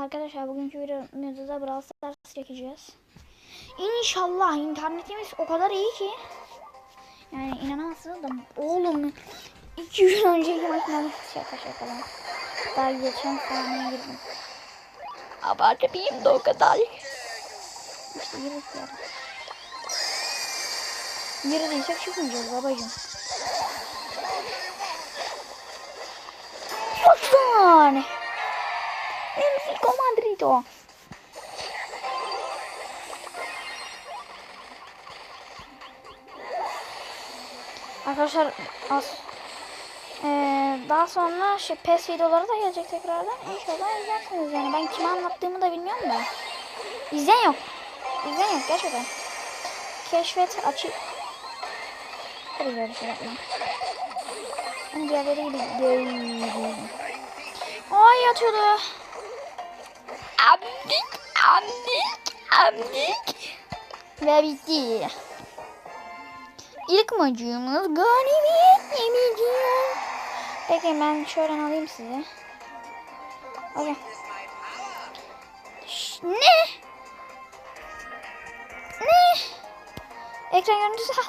Arkadaşlar bugünkü videomuzda Brawl Stars çekeceğiz. İnşallah internetimiz o kadar iyi ki. Yani inanamazsınız da oğlum 2 gün önceki maçtan şaka şaka lan. Daha geçen saniye girdim. Abartmayayım da o kadar. İşte girdik ya. Girdiysek çıkmayacağız babacım. Lütfen. Mexico Madrido. Arkadaşlar az ee, daha sonra şey, PES videoları da gelecek tekrardan. İnşallah izlersiniz yani. Ben kime anlattığımı da bilmiyorum da. İzleyen yok. İzleyen yok gerçekten. Keşfet açı. Hadi böyle şey yapma. Diğerleri gibi değilim. Ay yatıyordu. Amdik, amdik, amdik. Ve bitti. İlk maçımız galibiyet yemeyeceğim. Peki ben şöyle alayım sizi. Şş, ne? Ne? Ekran görüntüsü al.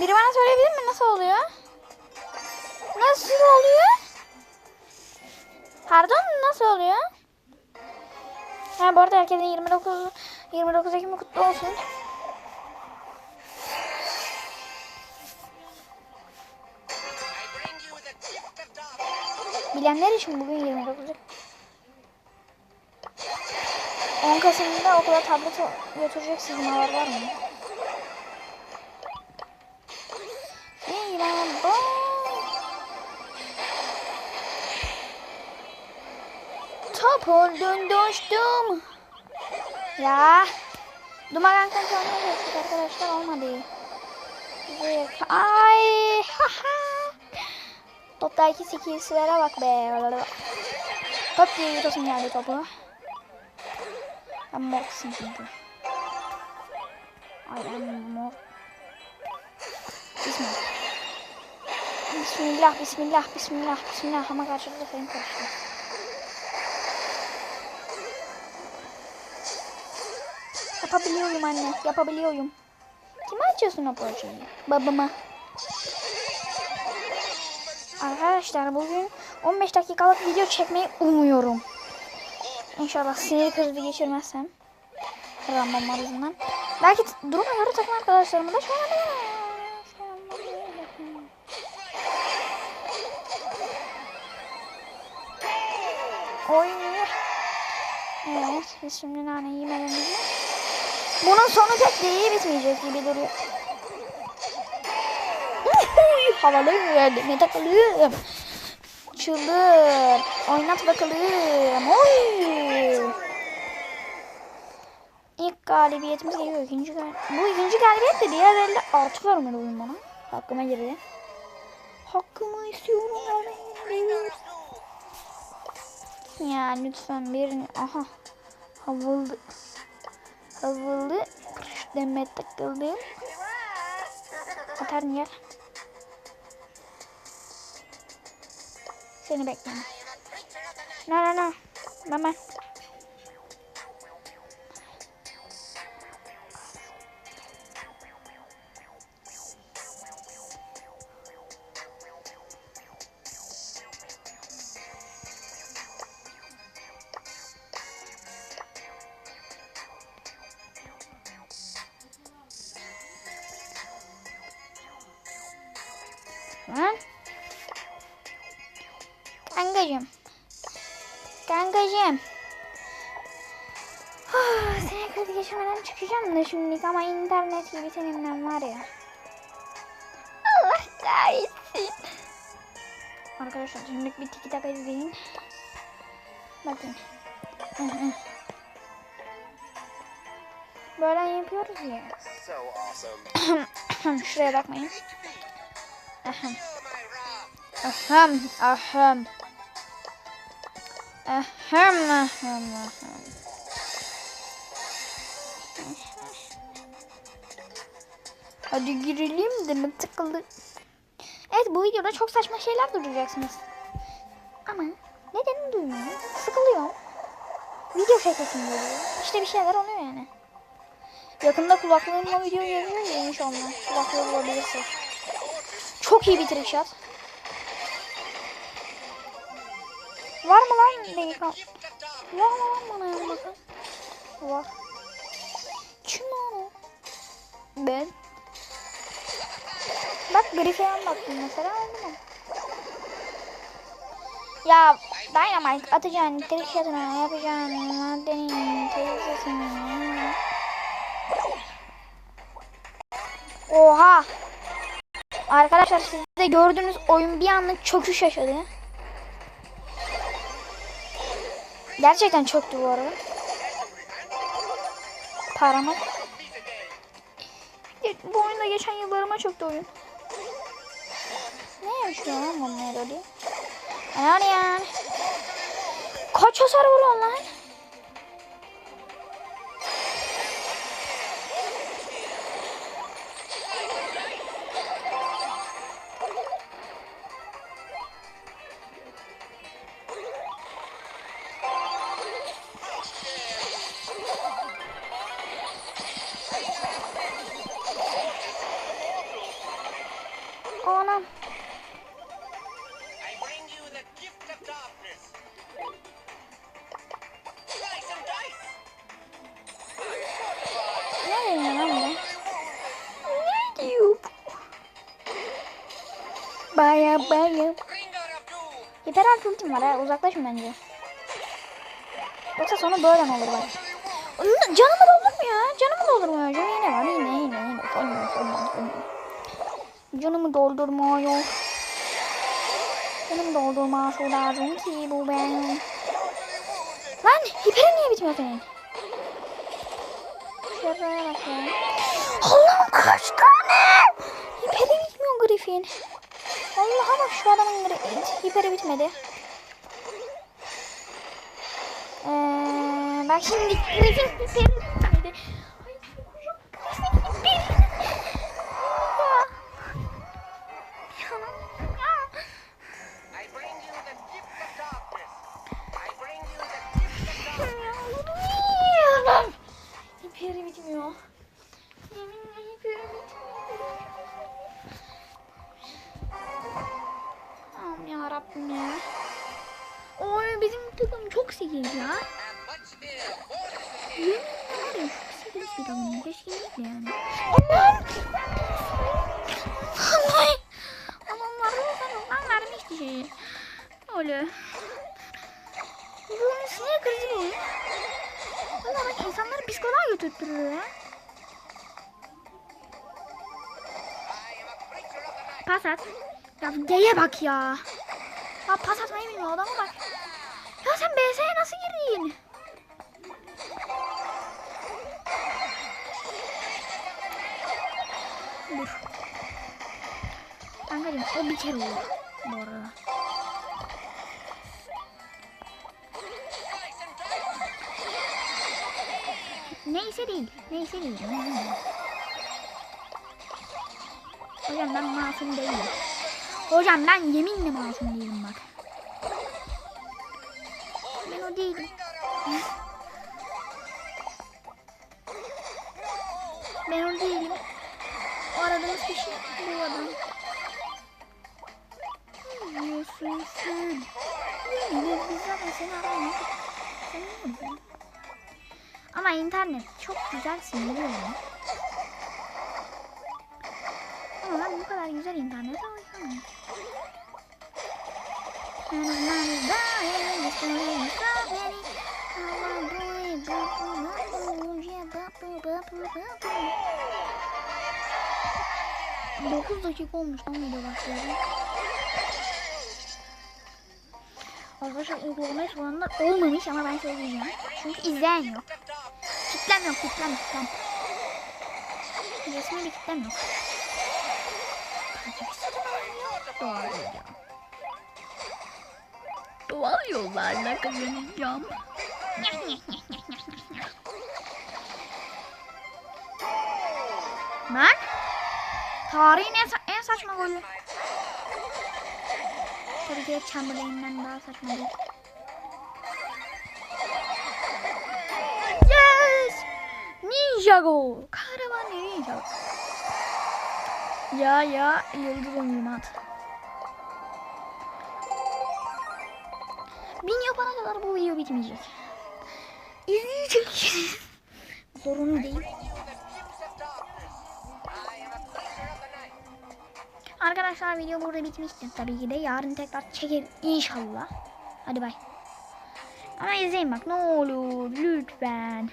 Biri bana söyleyebilir mi nasıl oluyor? Nasıl oluyor? Pardon nasıl oluyor? Ha bu arada herkesin 29 29 Ekim kutlu olsun. Bilenler için bugün 29 Ekim. 10 Kasım'da okula tablet götürecek sigmalar var mı? Top oldum dostum. Ya. Dumagan kontrolüne geçtik arkadaşlar olmadı. Ay ha ha. Toptaki skillslere bak be. Top diye videosun geldi topu. Ben mor kısım çünkü. Ay ben mor. Bismillah. Bismillah, bismillah, bismillah, bismillah. Ama karşılıklı senin karıştı. Yapabiliyorum anne, yapabiliyorum. Kime açıyorsun o projeyi? Babama. Arkadaşlar bugün 15 dakikalık video çekmeyi umuyorum. İnşallah sinir krizi geçirmezsem. Ramam arasından. Belki duruma göre takım arkadaşlarımı da şey yapabilirim. Oy. Evet, biz şimdi nane yemelerimizi. Bunun sonu pek de iyi bitmeyecek gibi duruyor. Uy, havalı ne takalım. Çıldır. Oynat bakalım. Oy. İlk galibiyetimiz geliyor. İkinci gal Bu ikinci galibiyet de diğerleriyle artı vermedi oyun bana. Hakkıma girdi. Hakkımı istiyorum. Yani. Ya lütfen birini. Aha. Havalı. Havalı. Deme takıldım. Atarım gel. Seni bekliyorum. No no no. Mama. Kankacığım. Ah, Seni kredi geçirmeden çıkacağım da şimdi ama internet gibi seninle var ya. Allah kahretsin. Arkadaşlar şimdi bir tiki taka izleyin. Bakın. Böyle yapıyoruz ya. Şuraya bakmayın. Ahem. Ahem, ahem. Ahem, ahem, ahem. Hadi girelim de mi tıkılı? Evet bu videoda çok saçma şeyler duyacaksınız. Ama nedenini bilmiyorum. Sıkılıyorum. Video şakasını görüyorum. İşte bir şeyler oluyor yani. Yakında kulaklığımla video geliyor ya inşallah. Kulaklığı bulabilirsin. Çok iyi bir trick. Var mı lan delikanlı? Var mı lan bana yan bakın? Var. Kim lan o? Ben. Bak Griffin'e baktım mesela aldım onu. Ya Dynamite atacaksın, trick shot'ını yapacaksın, maddenin teyzesini. Oha! Arkadaşlar siz de gördüğünüz oyun bir anlık çöküş yaşadı. Gerçekten çöktü bu arada. Bu oyunda geçen yıllarıma çöktü oyun. Ne yaşıyor lan bunun? Yani yani. Kaç hasar vuruyor lan? Baya baya. Hiper alt ultim var ha uzaklaşın bence. Yoksa sonu böyle mi olur bak. Canımı doldurmuyor ya. Canımı doldurmuyor. Canım yine var. Yine yine yine. Solmuyor solmuyor solmuyor. Canımı doldurmuyor. Canımı doldurması lazım ki bu ben. Lan hiperin niye bitmiyor senin? Şuraya bak ya. Allah'ım kaç tane? Hiperi bitmiyor Griffin. Allah'a bak şu adamın hiperi bitmedi. Ee, bak şimdi Griffin hiperi bitmedi. Hiperi. Ya. I bring you Aman ya Rabbim ya. Oy bizim takım çok sekiz ya. Var ya çok sekiz takım. Keşkelikle yani. Aman. Aman. Adamlar ben vermişti şeyi. Öyle. Bu oyun krizi bir oyun. Valla bak insanları psikoloğa götürtürüyor ya. Pas at. Ya D'ye bak ya. Ya pas atmayı bilmiyor adama bak. Ya sen BS'ye nasıl girdin? Dur. Kankacım o bir kere olur. Bu arada. Neyse değil. Neyse değil. Hocam ben masum değilim. Hocam ben yeminle masum değilim bak. Ben o değilim. Ben o değilim. O aradığınız kişi bu adam. Ne diyorsun sen? Yine biz zaten seni diyorsun? Ama internet çok güzel sindiriyor. Ama ben bu kadar güzel bu bu 9 dakika olmuş lan video başladı. Arkadaşlar uygulamaya soranlar olmamış ama ben söyleyeceğim. Çünkü izleyen yok. Kitlem yok, kitlem, kitlem. Resmi bir kitlem yok. Doğal yollar. Doğal yollarla kazanacağım. Ben tarihin en, sa- en saçma golü. tabii ki de Chamberlain'den daha saçma değil. Yes! Ninjago! Kahraman Ninjago. Ya ya yıldız oyuncumu at. Bin yapana kadar bu video bitmeyecek. İzleyeceksiniz. Zorunlu değil. Arkadaşlar video burada bitmiştir tabii ki de. Yarın tekrar çekerim inşallah. Hadi bay. Ama izleyin bak ne olur lütfen.